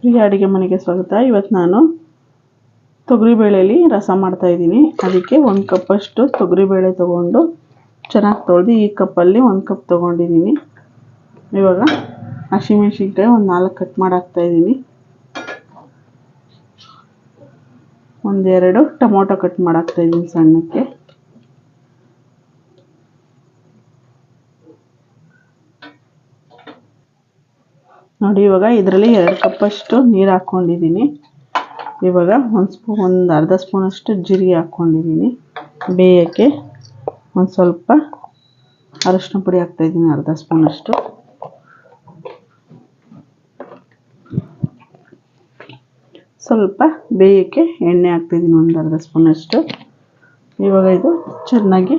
ಪ್ರಿಯ ಅಡುಗೆ ಮನೆಗೆ ಸ್ವಾಗತ. ಇವತ್ತು ನಾನು ತೊಗರಿಬೇಳೆಯಲ್ಲಿ ರಸ ಮಾಡ್ತಾಯಿದ್ದೀನಿ ಅದಕ್ಕೆ ಒಂದು ಕಪ್ಪಷ್ಟು ತೊಗರಿಬೇಳೆ ತೊಗೊಂಡು ಚೆನ್ನಾಗಿ ತೊಳೆದು ಈ ಕಪ್ಪಲ್ಲಿ ಒಂದು ಕಪ್ ತೊಗೊಂಡಿದ್ದೀನಿ. ಇವಾಗ ಹಸಿಮೆಣ್ಸಿನ್ಕಾಯಿ ಒಂದು ನಾಲ್ಕು ಕಟ್ ಮಾಡಾಕ್ತಾಯಿದ್ದೀನಿ ಒಂದೆರಡು ಟೊಮೊಟೊ ಕಟ್ ಮಾಡಾಕ್ತಾಯಿದ್ದೀನಿ ಸಣ್ಣಕ್ಕೆ. ನೋಡಿ, ಇವಾಗ ಇದರಲ್ಲಿ ಎರಡು ಕಪ್ಪಷ್ಟು ನೀರು ಹಾಕ್ಕೊಂಡಿದ್ದೀನಿ ಇವಾಗ ಒಂದು ಸ್ಪೂನ್ ಒಂದು ಅರ್ಧ ಸ್ಪೂನಷ್ಟು ಜೀರಿಗೆ ಹಾಕ್ಕೊಂಡಿದ್ದೀನಿ ಬೇಯೋಕ್ಕೆ ಒಂದು ಸ್ವಲ್ಪ ಅರಶಿನ ಪುಡಿ ಹಾಕ್ತಾಯಿದ್ದೀನಿ ಅರ್ಧ ಸ್ಪೂನಷ್ಟು ಸ್ವಲ್ಪ ಬೇಯೋಕ್ಕೆ ಎಣ್ಣೆ ಹಾಕ್ತಾಯಿದ್ದೀನಿ ಒಂದು ಅರ್ಧ ಸ್ಪೂನಷ್ಟು ಇವಾಗ ಇದು ಚೆನ್ನಾಗಿ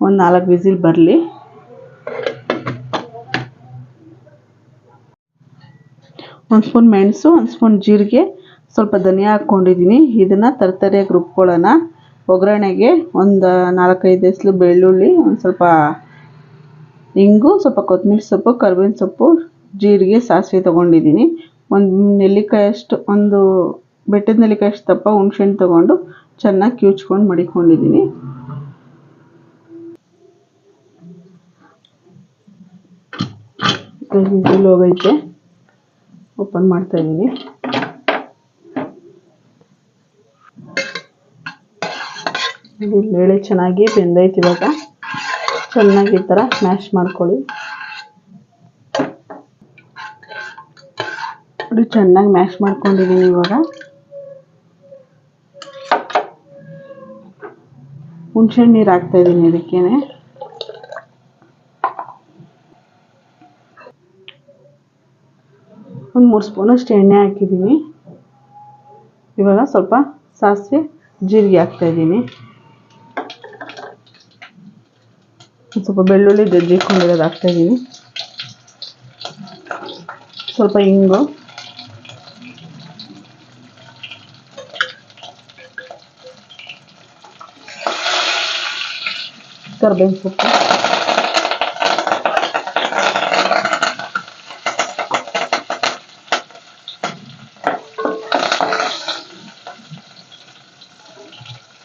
ಒಂದು ನಾಲ್ಕು ವಿಸಿಲ್ ಬರಲಿ. ಒಂದು ಸ್ಪೂನ್ ಮೆಣಸು, ಒಂದು ಸ್ಪೂನ್ ಜೀರಿಗೆ, ಸ್ವಲ್ಪ ಧನಿಯಾ ಹಾಕ್ಕೊಂಡಿದ್ದೀನಿ ಇದನ್ನು ತರತರಿಯಾಗಿ ರುಬ್ಕೊಳ್ಳೋಣ. ಒಗ್ಗರಣೆಗೆ ಒಂದು ನಾಲ್ಕೈದು ಎಸ್ಲು ಬೆಳ್ಳುಳ್ಳಿ, ಒಂದು ಸ್ವಲ್ಪ ಇಂಗು, ಸ್ವಲ್ಪ ಕೊತ್ತಂಬರಿ ಸೊಪ್ಪು, ಕರ್ಬೇವಿನ ಸೊಪ್ಪು, ಜೀರಿಗೆ, ಸಾಸಿವೆ ತೊಗೊಂಡಿದ್ದೀನಿ ಒಂದು ನೆಲ್ಲಿಕಾಯಷ್ಟು, ಒಂದು ಬೆಟ್ಟದ ನೆಲ್ಲಿಕಾಯಷ್ಟು ತಪ್ಪ ಹುಣ್ಸೆಹಣ್ಣು ತೊಗೊಂಡು ಚೆನ್ನಾಗಿ ಕಿವುಚ್ಕೊಂಡು ಮಡಿಕೊಂಡಿದ್ದೀನಿ ಹೋಗೈತೆ ಓಪನ್ ಮಾಡ್ತಾ ಇದ್ದೀನಿ. ಬೇಳೆ ಚೆನ್ನಾಗಿ ಬೆಂದೈತೆ ಇವಾಗ. ಚೆನ್ನಾಗಿ ಈ ಥರ ಮ್ಯಾಶ್ ಮಾಡ್ಕೊಳ್ಳಿ. ನೋಡಿ ಚೆನ್ನಾಗಿ ಮ್ಯಾಶ್ ಮಾಡ್ಕೊಂಡಿದ್ದೀನಿ ಇವಾಗ. ಹುಣಸೆ ನೀರು ಹಾಕ್ತಾ ಇದ್ದೀನಿ ಒಂದು ಮೂರು ಸ್ಪೂನಷ್ಟು ಎಣ್ಣೆ ಹಾಕಿದ್ದೀನಿ ಇವಾಗ ಸ್ವಲ್ಪ ಸಾಸಿವೆ ಜೀರಿಗೆ ಹಾಕ್ತಾಯಿದ್ದೀನಿ ಸ್ವಲ್ಪ ಬೆಳ್ಳುಳ್ಳಿ ಜಜ್ಜಿಕೊಂಡಿರೋದು ಹಾಕ್ತಾಯಿದ್ದೀನಿ ಸ್ವಲ್ಪ ಇಂಗು. ಕರ್ಬೇವಿನ ಸೊಪ್ಪು.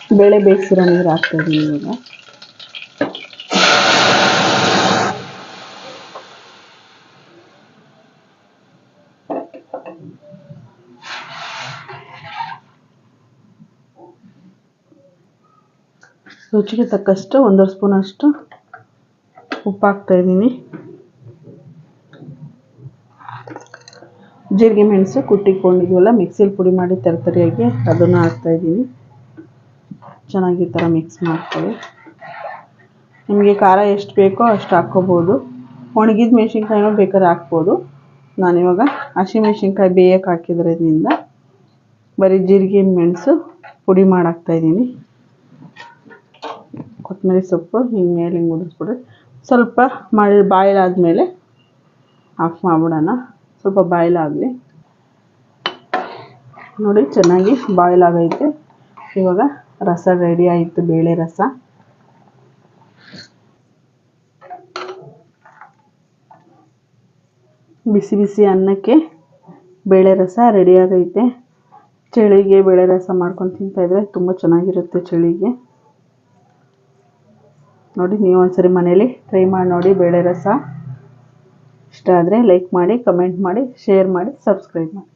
ಬೇಳೆ ಬೇಯಿಸಿರೋ ನೀರು ಹಾಕ್ತಾಯಿದ್ದೀನಿ ಇವಾಗ. ರುಚಿಗೆ ತಕ್ಕಷ್ಟು ಒಂದೂವರೆ ಸ್ಪೂನಷ್ಟು ಉಪ್ಪು ಹಾಕ್ತಾಯಿದ್ದೀನಿ ಜೀರಿಗೆ ಮೆಣಸು ಕುಟ್ಟಿಕೊಂಡಿದ್ವಲ್ಲ ಮಿಕ್ಸಿಲಿ ಪುಡಿ ಮಾಡಿ ತರತರಿಯಾಗಿ ಅದನ್ನು ಹಾಕ್ತಾಯಿದ್ದೀನಿ ಚೆನ್ನಾಗಿ ಈ ಥರ ಮಿಕ್ಸ್ ಮಾಡ್ಕೊಳ್ಳಿ. ನಿಮಗೆ ಖಾರ ಎಷ್ಟು ಬೇಕೋ ಅಷ್ಟು ಹಾಕ್ಕೋಬೋದು. ಒಣಗಿದ ಮೆಣಸಿನ್ಕಾಯಿನೂ ಬೇಕಾದ್ರೆ ಹಾಕ್ಬೋದು. ನಾನಿವಾಗ ಹಸಿಮೆಣ್ಸಿನ್ಕಾಯಿ ಬೇಯಕ್ಕೆ ಹಾಕಿದ್ರಿಂದ ಬರೀ ಜೀರಿಗೆ, ಮೆಣಸು ಪುಡಿ ಮಾಡಾಕ್ತಾಯಿದ್ದೀನಿ ಕೊತ್ತಂಬರಿ ಸೊಪ್ಪು ಹಿಂಗೆ ಮೇಲೆ ಹಿಂಗೆ ಉದುರಿಸ್ಬಿಡ್ರಿ. ಸ್ವಲ್ಪ ಮಳೆ ಬಾಯ್ಲ್ ಆದಮೇಲೆ ಆಫ್ ಮಾಡಿಬಿಡೋಣ. ಸ್ವಲ್ಪ ಬಾಯ್ಲ್ ಆಗಲಿ ನೋಡಿ ಚೆನ್ನಾಗಿ ಬಾಯ್ಲ್ ಆಗೈತೆ ಇವಾಗ ರಸ ರೆಡಿ ಆಯಿತು, ಬೇಳೆ ರಸ. ಬಿಸಿ ಬಿಸಿ ಅನ್ನಕ್ಕೆ ಬೇಳೆ ರಸ ರೆಡಿ ಆಗೈತೆ. ಚಳಿಗೆ ಬೇಳೆ ರಸ ಮಾಡ್ಕೊಂಡು ತಿಂತಾಯಿದ್ರೆ ತುಂಬ ಚೆನ್ನಾಗಿರುತ್ತೆ ಚಳಿಗೆ. ನೋಡಿ, ನೀವು ಒಂದ್ಸರಿ ಮನೇಲಿ ಟ್ರೈ ಮಾಡಿ ನೋಡಿ ಬೇಳೆ ರಸ. ಇಷ್ಟ ಆದರೆ ಲೈಕ್ ಮಾಡಿ ಕಮೆಂಟ್ ಮಾಡಿ ಶೇರ್ ಮಾಡಿ ಸಬ್ಸ್ಕ್ರೈಬ್ ಮಾಡಿ.